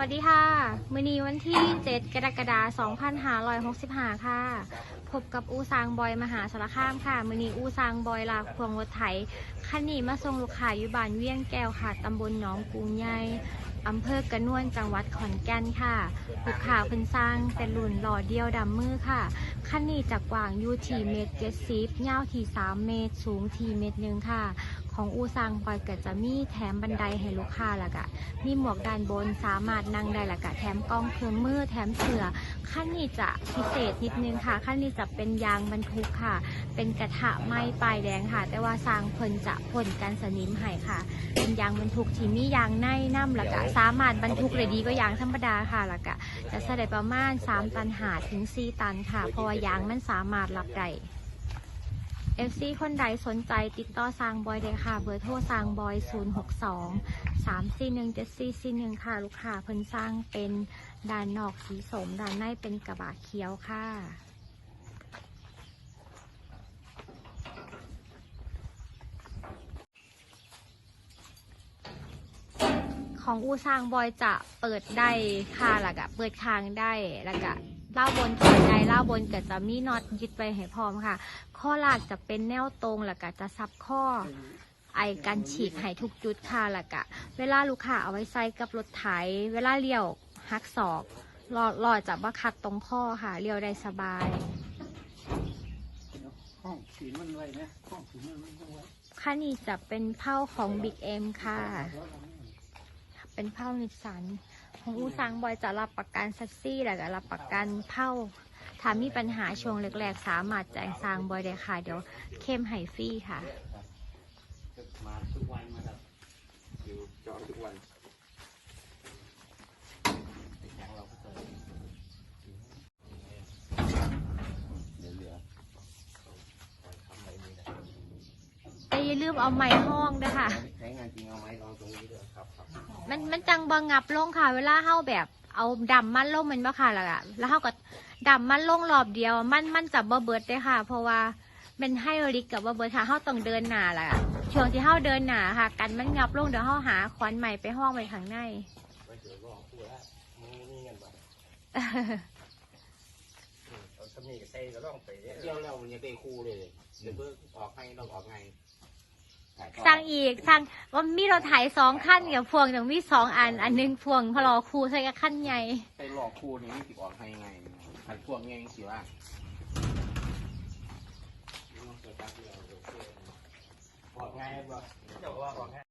วัสดีค่ะ มือนีวันที่ 7 กรกฎาคม2565 ค่ะ พบกับอูซางบอยมหาสารคามค่ะ มือนีอูซางบอยลากพวงรถไถคันนี้มาส่งลูกค้าอยู่บ้านเวียงแก้วค่ะ ตำบลหนองกรุงใหญ่อำเภอกระนวนจังหวัดขอนแก่นค่ะ ลูกค้าเพิ่นสร้างแต่รุ่นหล่อเดียวดำมือค่ะ คันนี้จากกว้างอยู่ที่เมตรเจ็ดสิบยาวที่สามเมตร สูงที่เมตรหนึ่งค่ะ ของอูซังปอยก็จะมีแถมบันไดให้ลูกค้าและกะ มีหมวกด้านบนสามารถนั่งได้และกะ แถมกล้องเครื่องมือแถมเสือขั้นนี้จะพิเศษนิดนึงค่ะขั้นนี้จะเป็นยางบรรทุกค่ะ เป็นกระทะไม้ปลายแดงค่ะ แต่ว่าสร้างเพิ่นจะพ่นกันสนิมให้ค่ะ เป็นยางบรรทุกที่มียางในน้ำและกะ สามารถบรรทุกได้ดีก็ยางธรรมดาค่ะและกะ จะใส่ได้ประมาณ 3 ตันหาถึง 4 ตันค่ะ เพราะว่ายางมันสามารถรับได้ FC คนใดสนใจติดต่อสร้างบอยได้ค่ะ เบอร์โทรสร้างบอย 062 341 7441 ค่ะ ลูกค้าเพิ่นสร้างเป็นด้านนอกสีสมด้านในเป็นกระบะเขียวค่ะของอูซางบอยจะเปิดได้ค่ะแล้วก็เปิดค้างได้แล้วก็ ล่าบนเปิดได้เล่าบนก็จะมีน็อตยึดไว้ให้พร้อมค่ะ ข้อหลักจะเป็นแนวตรงแล้วก็จะซับข้อไอกันฉีกให้ทุกจุดค่ะแล้วก็เวลาลูกค้าเอาไว้ใส่กับรถไถเวลาเลี้ยวหักศอกรอรอจะบัคัดตรงข้อค่ะเลี้ยวได้สบายห้องสีมันไว้นะห้องสีมันมันต้องไว้ค่านี้จะเป็นเผ้าของ Big M ค่ะ เป็นเผ้านิสสันของอูซังบอยจะรับประกันแท็กซี่และก็รับประกันเผ้าถ้ามีปัญหาช่วงแรกๆ สามารถแจ้งซางบอยได้ค่ะ เดี๋ยวเข้มไห้ฟรี่ค่ะ มาทุกวันมาครับอยู่จอทุกวันแต่ยังเราก็จะเหลือเหลือทำอะไรนี่นะ แต่อย่า ลืมเอาไม้ห้องด้วยค่ะ ใช้งานจริงเอาไหมลองตรงนี้ด้วยครับครับมันมันจังบังงับลงค่ะ เวลาเฮาแบบเอาดำมันลงมันบ่ค่ะแล้วก็แล้วเฮาก็ดำมันลงรอบเดียว มันมันจะบ่เบิดได้ค่ะ เพราะว่าเป็นไฮโดรลิกกับบ่เบิดค่ะเฮาต้องเดินหน้าแหละช่วงที่เฮาเดินหน้าค่ะ กันมันงับลงเดี๋ยวเฮาหาขอนใหม่ไปห้องไว้ข้างใน ไว้เดี๋ยวรอพูดแล้วมึงนี่เงินบ่เอาทำนี่ก็ใส่ก็ลองไปเดี๋ยวเราเนี่ยได้คู่เลยเดี๋ยวเพิ่งออกให้เราออกไง สั่งอีกสั่งว่ามีรถไถสองขั้นกับพวงอย่างมีสองอัน อันหนึงพวงพอรอครูใส่กับขั้นใหญ่ไปหลอกคู่นี่ติดออกให้ไงหันพวกไงสิว่าออกไงบ่เจ้าว่าออกไง